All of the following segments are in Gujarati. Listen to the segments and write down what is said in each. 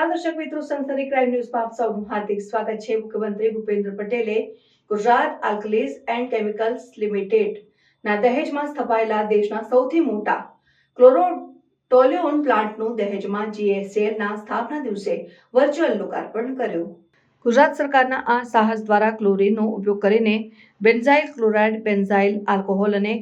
દર્શક મિત્રો સંસદીય ક્રાઇમ ન્યૂઝમાં આપ સૌનું હાર્દિક સ્વાગત છે. મુખ્યમંત્રી ભૂપેન્દ્ર પટેલે Gujarat Alkalies and Chemicals Limited ના દહેજમાં સ્થપાયેલા દેશના સૌથી મોટા ક્લોરોટોલિયોન પ્લાન્ટનું દહેજમાં જીએસએલ ના સ્થાપના દિવસે વર્ચ્યુઅલ લોકાર્પણ કર્યું. ગુજરાત સરકારના આ સાહસ દ્વારા ક્લોરીનનો ઉપયોગ કરીને બેન્ઝાઇલ ક્લોરાઇડ, બેન્ઝાઇલ આલ્કોહોલ અને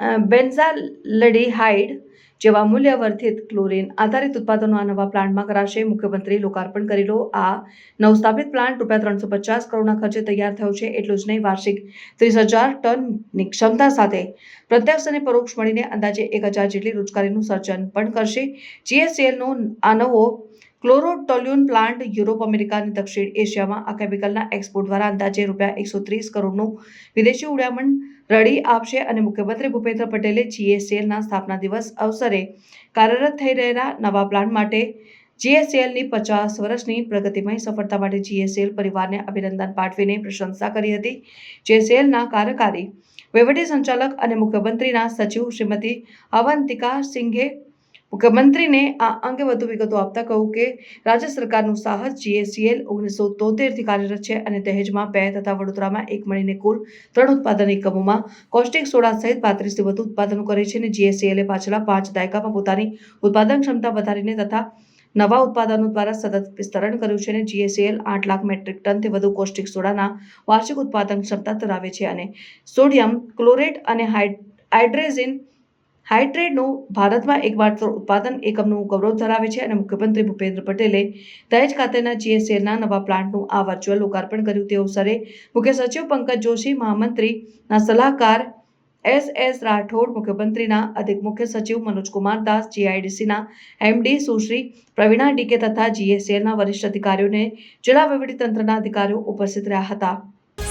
બેન્ઝાલ્ડિહાઇડ જેવા મૂલ્યવર્ધિત ક્લોરીન આધારિત ઉત્પાદનો આ નવા પ્લાન્ટમાં કરાશે. મુખ્યમંત્રી લોકાર્પણ કરેલો આ નવસ્થાપિત પ્લાન્ટ રૂપિયા ત્રણસો પચાસ કરોડના ખર્ચે તૈયાર થયો છે. એટલું જ નહીં, વાર્ષિક ત્રીસ હજાર ટનની ક્ષમતા સાથે પ્રત્યક્ષ અને પરોક્ષ મળીને અંદાજે એક હજાર જેટલી રોજગારીનું સર્જન પણ કરશે. જીએસસીએલનો આ નવો ક્લોરોટોલ્યુન પ્લાન્ટ યુરોપ, અમેરિકા અને દક્ષિણ એશિયામાં આ કેમિકલના એક્સપોર્ટ દ્વારા અંદાજે રૂપિયા એકસો ત્રીસ કરોડનું વિદેશી ઉડામણ રડી આપશે અને મુખ્યમંત્રી ભૂપેન્દ્ર પટેલે જીએસએલના સ્થાપના દિવસ અવસરે કાર્યરત થઈ રહેલા નવા પ્લાન્ટ માટે જીએસએલની પચાસ વર્ષની પ્રગતિમય સફળતા માટે જીએસએલ પરિવારને અભિનંદન પાઠવીને પ્રશંસા કરી હતી. જીએસએલના કાર્યકારી વહીવટી સંચાલક અને મુખ્યમંત્રીના સચિવ શ્રીમતી અવંતિકા સિંઘે મુખ્યમંત્રીને આ અંગે વધુ વિગતો આપતા કહ્યું કે રાજ્ય સરકારનું સાહસ જીએસસીએલ ઓગણીસો તોતેરથી કાર્યરત છે અને દહેજમાં બે તથા વડોદરામાં એક મળીને કુલ ત્રણ ઉત્પાદન એકમોમાં કોસ્ટિક સોડા સહિત પાંત્રીસથી વધુ ઉત્પાદનો કરે છે અને જીએસસીએલે પાછલા પાંચ દાયકામાં પોતાની ઉત્પાદન ક્ષમતા વધારીને તથા નવા ઉત્પાદનો દ્વારા સતત વિસ્તરણ કર્યું છે અને જીએસએલ આઠ લાખ મેટ્રિક ટનથી વધુ કોસ્ટિક સોડાના વાર્ષિક ઉત્પાદન ક્ષમતા ધરાવે છે અને સોડિયમ ક્લોરેટ અને હાઇડ હાઇડ્રેઝિન હાઇડ્રેટનું ભારતમાં એકમાત્ર ઉત્પાદન એકમનું ગૌરવ ધરાવે છે અને મુખ્યમંત્રી ભૂપેન્દ્ર પટેલે દહેજ ખાતેના જીએસએલના નવા પ્લાન્ટનું આ વર્ચ્યુઅલ લોકાર્પણ કર્યું. તે અવસરે મુખ્ય સચિવ પંકજ જોશી, મહામંત્રીના સલાહકાર એસ એસ રાઠોડ, મુખ્યમંત્રીના અધિક મુખ્ય સચિવ મનોજકુમાર દાસ, જીઆઈડીસીના એમડી સુશ્રી પ્રવીણા ડીકે તથા જીએસએલના વરિષ્ઠ અધિકારીઓને જિલ્લા વહીવટીતંત્રના અધિકારીઓ ઉપસ્થિત રહ્યા હતા.